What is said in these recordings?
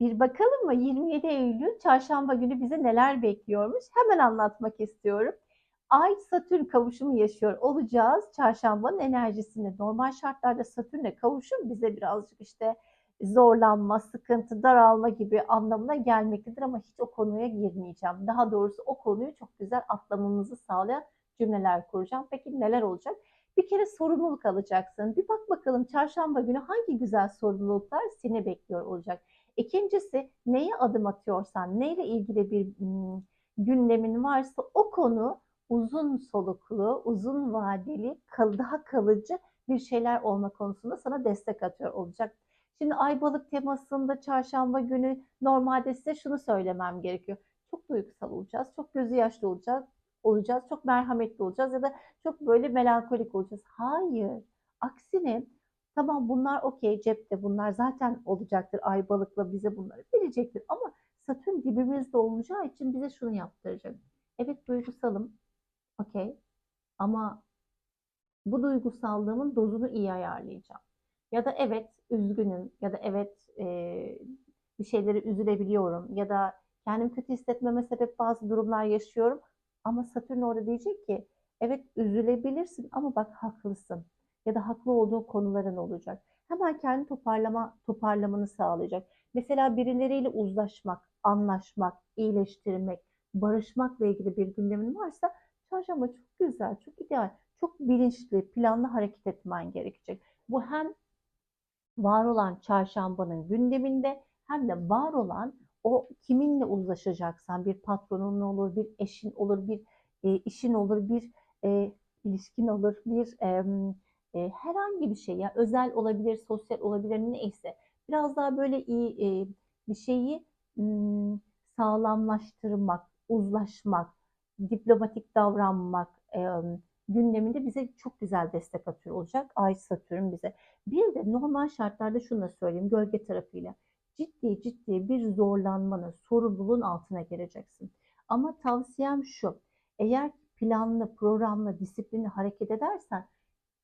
Bir bakalım mı 27 Eylül çarşamba günü bize neler bekliyormuş? Hemen anlatmak istiyorum. Ay Satürn kavuşumu yaşıyor olacağız çarşambanın enerjisini. Normal şartlarda Satürn'le kavuşum bize birazcık işte zorlanma, sıkıntı, daralma gibi anlamına gelmektedir ama hiç o konuya girmeyeceğim. Daha doğrusu o konuyu çok güzel atlamamızı sağlayan cümleler kuracağım. Peki neler olacak? Bir kere sorumluluk alacaksın. Bir bak bakalım çarşamba günü hangi güzel sorumluluklar seni bekliyor olacak. İkincisi neye adım atıyorsan, neyle ilgili bir gündemin varsa o konu uzun soluklu, uzun vadeli, daha kalıcı bir şeyler olma konusunda sana destek atıyor olacak. Şimdi ay balık temasında çarşamba günü normalde size şunu söylemem gerekiyor. Çok duygusal olacağız, çok gözü yaşlı olacağız, olacağız, çok merhametli olacağız ya da çok böyle melankolik olacağız. Hayır. Aksine tamam bunlar okey cepte bunlar zaten olacaktır. Ay balıkla bize bunları verecektir. Ama Satürn dibimizde olacağı için bize şunu yaptıracak. Evet duygusalım. Okey. Ama bu duygusallığımın dozunu iyi ayarlayacağım. Ya da evet üzgünüm ya da evet e, bir şeyleri üzülebiliyorum ya da kendimi kötü hissetmeme sebep bazı durumlar yaşıyorum. Ama Satürn orada diyecek ki evet üzülebilirsin ama bak haklısın ya da haklı olduğun konuların olacak. Hemen kendi toparlama toparlamanı sağlayacak. Mesela birileriyle uzlaşmak, anlaşmak, iyileştirmek, barışmakla ilgili bir gündemin varsa çarşamba çok güzel, çok ideal, çok bilinçli, planlı hareket etmen gerekecek. Bu hem var olan çarşambanın gündeminde hem de var olan o kiminle uzlaşacaksan bir patronun olur, bir eşin olur, bir e, işin olur, bir e, ilişkin olur, bir e, e, herhangi bir şey ya özel olabilir, sosyal olabilir neyse biraz daha böyle iyi e, bir şeyi m, sağlamlaştırmak, uzlaşmak, diplomatik davranmak e, gündeminde bize çok güzel destek atıyor olacak. Ay Satürn bize. Bir de normal şartlarda şunu da söyleyeyim gölge tarafıyla. Ciddi ciddi bir zorlanmanın, sorumluluğun altına gireceksin. Ama tavsiyem şu. Eğer planlı, programlı, disiplinli hareket edersen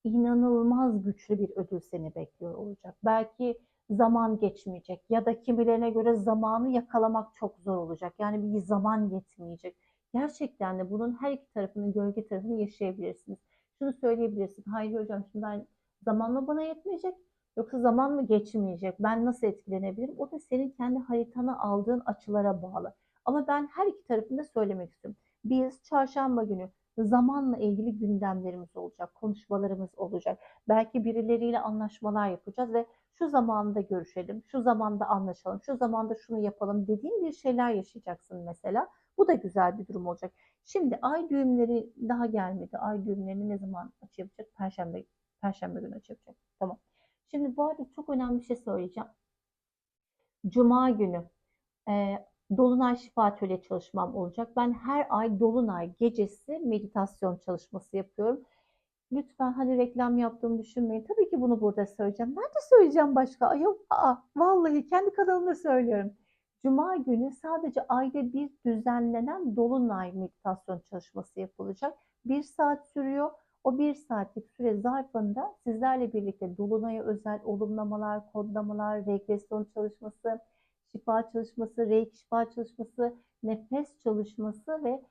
inanılmaz güçlü bir ödül seni bekliyor olacak. Belki zaman geçmeyecek ya da kimilerine göre zamanı yakalamak çok zor olacak. Yani bir zaman yetmeyecek. Gerçekten de bunun her iki tarafının gölge tarafını yaşayabilirsiniz. Şunu söyleyebilirsin. Hayır hocam şimdi ben zaman mı bana yetmeyecek yoksa zaman mı geçmeyecek? Ben nasıl etkilenebilirim? O da senin kendi haritana aldığın açılara bağlı. Ama ben her iki tarafını da söylemek istiyorum. Biz çarşamba günü zamanla ilgili gündemlerimiz olacak, konuşmalarımız olacak. Belki birileriyle anlaşmalar yapacağız ve şu zamanda görüşelim, şu zamanda anlaşalım, şu zamanda şunu yapalım dediğin bir şeyler yaşayacaksın mesela. Bu da güzel bir durum olacak. Şimdi ay düğümleri daha gelmedi. Ay düğümlerini ne zaman açı? Perşembe, Perşembe günü açı. Tamam. Şimdi bu arada çok önemli bir şey söyleyeceğim. Cuma günü e, Dolunay Şifa Atölye çalışmam olacak. Ben her ay Dolunay gecesi meditasyon çalışması yapıyorum. Lütfen hani reklam yaptığımı düşünmeyin. Tabii ki bunu burada söyleyeceğim. Nerede söyleyeceğim başka? Yok, aa, vallahi kendi kanalımda söylüyorum. Cuma günü sadece ayda bir düzenlenen Dolunay meditasyon çalışması yapılacak. Bir saat sürüyor. O bir saatlik süre zarfında sizlerle birlikte Dolunay'a özel olumlamalar, kodlamalar, regresyon çalışması, şifa çalışması, reiki şifa çalışması, nefes çalışması ve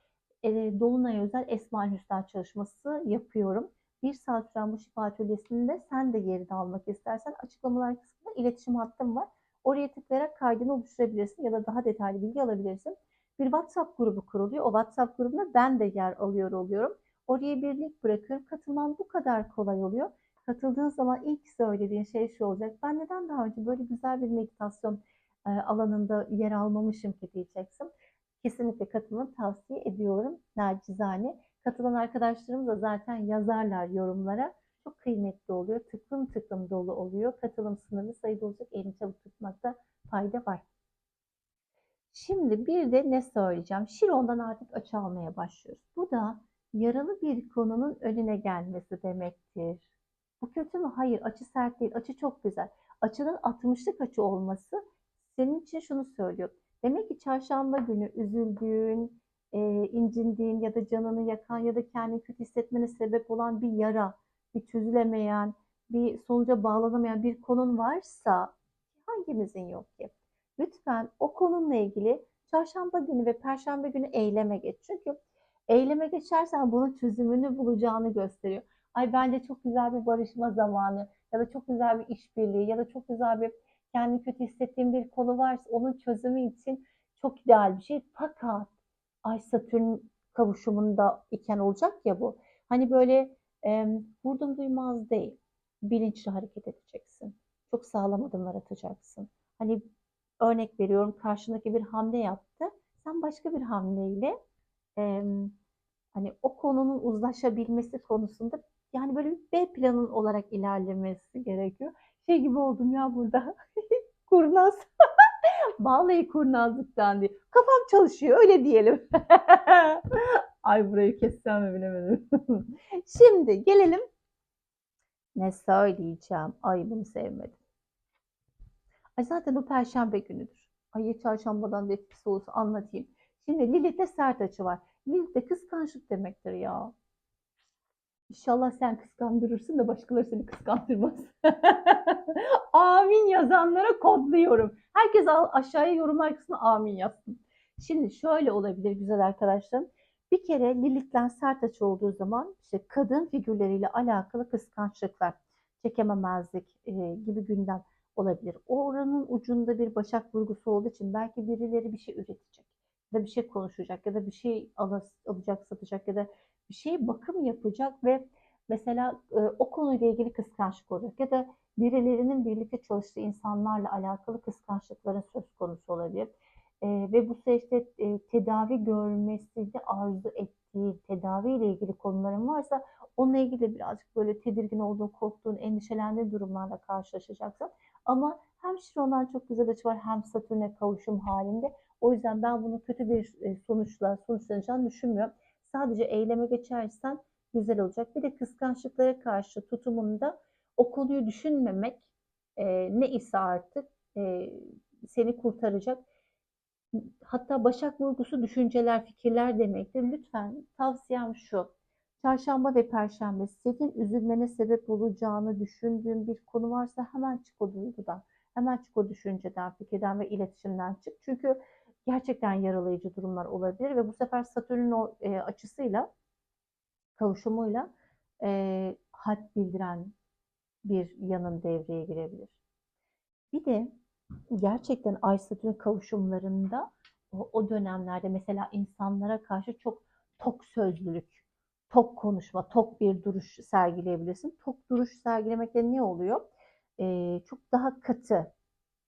e, Dolunay özel Esma Hüsna çalışması yapıyorum. Bir saat süren bu şifa atölyesinde sen de yerini almak istersen açıklamalar kısmında iletişim hattım var. Oraya tıklayarak kaydını oluşturabilirsin ya da daha detaylı bilgi alabilirsin. Bir WhatsApp grubu kuruluyor. O WhatsApp grubunda ben de yer alıyor oluyorum. Oraya bir link bırakıyorum. Katılman bu kadar kolay oluyor. Katıldığın zaman ilk söylediğin şey şu olacak. Ben neden daha önce böyle güzel bir meditasyon e, alanında yer almamışım ki diyeceksin. Kesinlikle katılmanı tavsiye ediyorum. Nacizane. Katılan arkadaşlarım da zaten yazarlar yorumlara. Çok kıymetli oluyor. Tıklım tıklım dolu oluyor. Katılım sınırlı sayıda olacak. Elini çabuk tutmakta fayda var. Şimdi bir de ne söyleyeceğim? Şiron'dan artık açı almaya başlıyoruz. Bu da yaralı bir konunun önüne gelmesi demektir. Bu kötü mü? Hayır. Açı sert değil. Açı çok güzel. Açının 60'lık açı olması senin için şunu söylüyor. Demek ki çarşamba günü üzüldüğün, e, incindiğin ya da canını yakan ya da kendini kötü hissetmene sebep olan bir yara, bir çözülemeyen, bir sonuca bağlanamayan bir konun varsa hangimizin yok ki? Lütfen o konuyla ilgili çarşamba günü ve perşembe günü eyleme geç. Çünkü eyleme geçersen bunun çözümünü bulacağını gösteriyor. Ay bence çok güzel bir barışma zamanı ya da çok güzel bir işbirliği ya da çok güzel bir kendini kötü hissettiğim bir konu varsa onun çözümü için çok ideal bir şey. Fakat Ay Satürn kavuşumunda iken olacak ya bu. Hani böyle e, vurdum duymaz değil. Bilinçli hareket edeceksin. Çok sağlam adımlar atacaksın. Hani örnek veriyorum karşındaki bir hamle yaptı. Sen başka bir hamleyle e, hani o konunun uzlaşabilmesi konusunda yani böyle bir B planın olarak ilerlemesi gerekiyor. Şey gibi oldum ya burada. Kurnaz. Vallahi kurnazlıktan değil. Kafam çalışıyor öyle diyelim. Ay burayı kessem mi bilemedim. Şimdi gelelim. Ne söyleyeceğim? Ay bunu sevmedim. Ay zaten o perşembe günüdür. Ay çarşambadan da etkisi olsa anlatayım. Şimdi Lilith'te sert açı var. Lilith de kıskançlık demektir ya. İnşallah sen kıskandırırsın da başkaları seni kıskandırmaz. amin yazanlara kodluyorum. Herkes aşağıya yorumlar kısmına amin yazsın. Şimdi şöyle olabilir güzel arkadaşlarım. Bir kere Lilith'ten sert açı olduğu zaman işte kadın figürleriyle alakalı kıskançlıklar, çekememezlik e, gibi gündem olabilir. Oranın ucunda bir başak vurgusu olduğu için belki birileri bir şey üretecek ya da bir şey konuşacak ya da bir şey alacak, satacak ya da bir şey bakım yapacak ve mesela e, o konuyla ilgili kıskançlık olacak ya da birilerinin birlikte çalıştığı insanlarla alakalı kıskançlıkların söz konusu olabilir. E, ve bu süreçte e, tedavi görmesini arzu ettiği tedavi ile ilgili konuların varsa onunla ilgili birazcık böyle tedirgin olduğun, korktuğun, endişelendiğin durumlarla karşılaşacaksın. Ama hem Şiron'dan çok güzel açı var hem Satürn'e kavuşum halinde. O yüzden ben bunu kötü bir e, sonuçla sonuçlanacağını düşünmüyorum. Sadece eyleme geçersen güzel olacak. Bir de kıskançlıklara karşı tutumunda o konuyu düşünmemek e, ne ise artık e, seni kurtaracak. Hatta başak vurgusu düşünceler, fikirler demektir. Lütfen tavsiyem şu. Çarşamba ve perşembe senin üzülmene sebep olacağını düşündüğün bir konu varsa hemen çık o duygudan. Hemen çık o düşünceden, fikirden ve iletişimden çık. Çünkü gerçekten yaralayıcı durumlar olabilir ve bu sefer Satürn'ün o e, açısıyla, kavuşumuyla e, had bildiren bir yanın devreye girebilir. Bir de gerçekten Ay Satürn kavuşumlarında o, o dönemlerde mesela insanlara karşı çok tok sözlülük, tok konuşma, tok bir duruş sergileyebilirsin. Tok duruş sergilemekte ne oluyor? Ee, çok daha katı,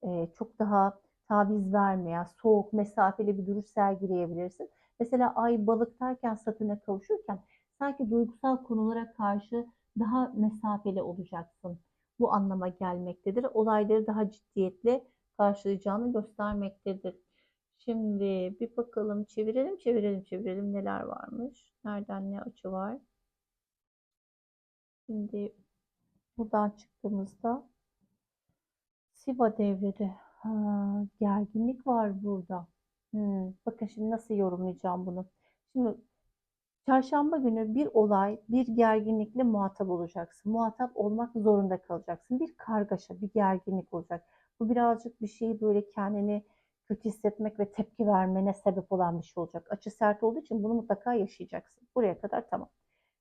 e, çok daha taviz vermeyen, soğuk, mesafeli bir duruş sergileyebilirsin. Mesela ay balıktayken Satürn'e kavuşurken sanki duygusal konulara karşı daha mesafeli olacaksın. Bu anlama gelmektedir. Olayları daha ciddiyetle karşılayacağını göstermektedir. Şimdi bir bakalım çevirelim çevirelim çevirelim neler varmış. Nereden ne açı var. Şimdi buradan çıktığımızda Siva devrede ha, gerginlik var burada. Hmm, bakın şimdi nasıl yorumlayacağım bunu. Şimdi çarşamba günü bir olay, bir gerginlikle muhatap olacaksın. Muhatap olmak zorunda kalacaksın. Bir kargaşa, bir gerginlik olacak. Bu birazcık bir şeyi böyle kendini kötü hissetmek ve tepki vermene sebep olan bir şey olacak. Açı sert olduğu için bunu mutlaka yaşayacaksın. Buraya kadar tamam.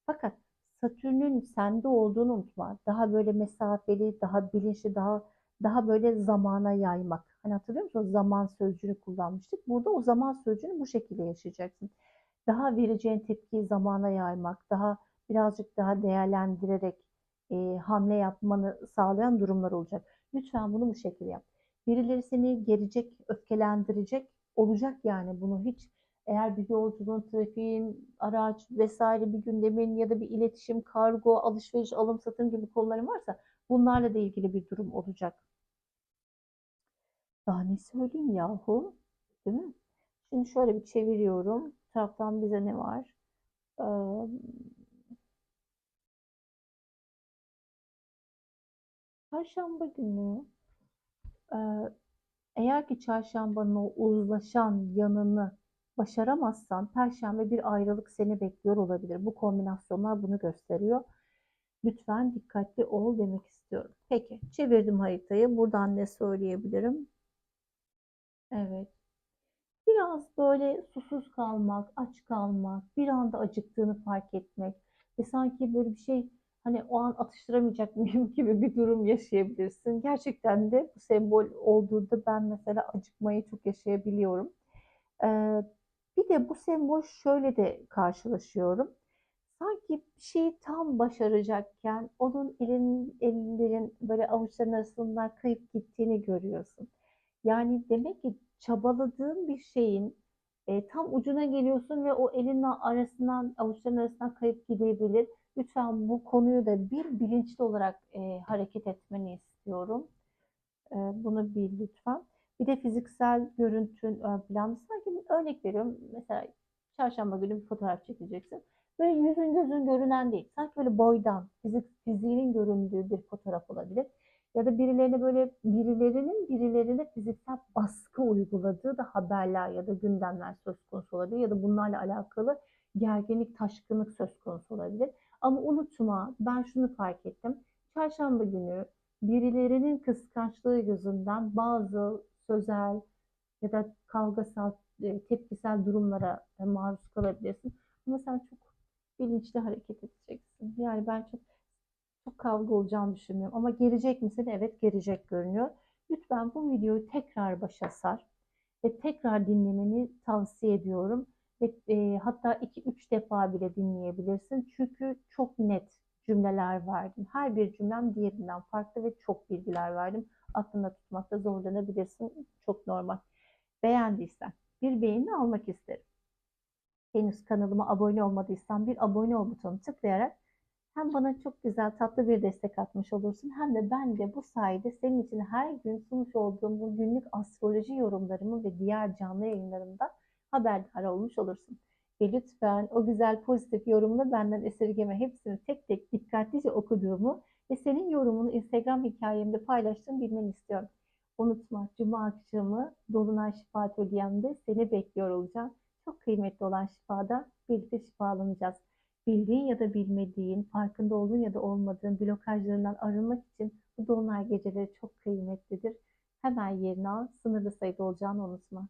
Fakat Satürn'ün sende olduğunu unutma. Daha böyle mesafeli, daha bilinçli, daha daha böyle zamana yaymak. Hani hatırlıyor musunuz? Zaman sözcüğünü kullanmıştık. Burada o zaman sözcüğünü bu şekilde yaşayacaksın. Daha vereceğin tepkiyi zamana yaymak, daha birazcık daha değerlendirerek e, hamle yapmanı sağlayan durumlar olacak. Lütfen bunu bu şekilde yap. Birileri seni gerecek, öfkelendirecek olacak yani bunu hiç eğer bir yolculuğun, trafiğin, araç vesaire bir gündemin ya da bir iletişim, kargo, alışveriş, alım satım gibi konuların varsa bunlarla da ilgili bir durum olacak. Daha ne söyleyeyim yahu? Değil mi? Şimdi şöyle bir çeviriyorum. Bu taraftan bize ne var? Ee, Perşembe günü eğer ki çarşambanın o uzlaşan yanını başaramazsan perşembe bir ayrılık seni bekliyor olabilir. Bu kombinasyonlar bunu gösteriyor. Lütfen dikkatli ol demek istiyorum. Peki çevirdim haritayı. Buradan ne söyleyebilirim? Evet. Biraz böyle susuz kalmak, aç kalmak, bir anda acıktığını fark etmek ve sanki böyle bir şey hani o an atıştıramayacak mıyım gibi bir durum yaşayabilirsin. Gerçekten de bu sembol olduğunda ben mesela acıkmayı çok yaşayabiliyorum. Ee, bir de bu sembol şöyle de karşılaşıyorum. Sanki bir şeyi tam başaracakken onun elin, ellerin böyle avuçların arasından kayıp gittiğini görüyorsun. Yani demek ki çabaladığın bir şeyin e, tam ucuna geliyorsun ve o elin arasından, avuçların arasından kayıp gidebilir. Lütfen bu konuyu da bir bilinçli olarak e, hareket etmeni istiyorum. E, bunu bil lütfen. Bir de fiziksel görüntün ön planda. Sanki bir örnek veriyorum. Mesela çarşamba günü bir fotoğraf çekeceksin. Böyle yüzün gözün görünen değil. Sanki böyle boydan, fizik, fiziğinin göründüğü bir fotoğraf olabilir. Ya da birilerine böyle birilerinin birilerine fiziksel baskı uyguladığı da haberler ya da gündemler söz konusu olabilir. Ya da bunlarla alakalı gerginlik, taşkınlık söz konusu olabilir. Ama unutma ben şunu fark ettim. Çarşamba günü birilerinin kıskançlığı yüzünden bazı sözel ya da kavgasal, e, tepkisel durumlara maruz kalabilirsin. Ama sen çok bilinçli hareket edeceksin. Yani ben çok çok kavga olacağını düşünmüyorum. Ama gelecek misin? Evet gelecek görünüyor. Lütfen bu videoyu tekrar başa sar ve tekrar dinlemeni tavsiye ediyorum. Ve e, hatta 2-3 defa bile dinleyebilirsin. Çünkü çok net cümleler verdim. Her bir cümlem diğerinden farklı ve çok bilgiler verdim. Aklında tutmakta zorlanabilirsin. Çok normal. Beğendiysen bir beğeni almak isterim. Henüz kanalıma abone olmadıysan bir abone ol butonuna tıklayarak hem bana çok güzel tatlı bir destek atmış olursun hem de ben de bu sayede senin için her gün sunmuş olduğum bu günlük astroloji yorumlarımı ve diğer canlı yayınlarımda haberdar olmuş olursun. Ve lütfen o güzel pozitif yorumunu benden esirgeme hepsini tek tek dikkatlice okuduğumu ve senin yorumunu Instagram hikayemde paylaştığımı bilmeni istiyorum. Unutma Cuma akşamı Dolunay Şifa Atölyem'de seni bekliyor olacağım. Çok kıymetli olan şifada birlikte şifalanacağız. Bildiğin ya da bilmediğin, farkında olduğun ya da olmadığın blokajlarından arınmak için bu dolunay geceleri çok kıymetlidir. Hemen yerine al, sınırlı sayıda olacağını unutma.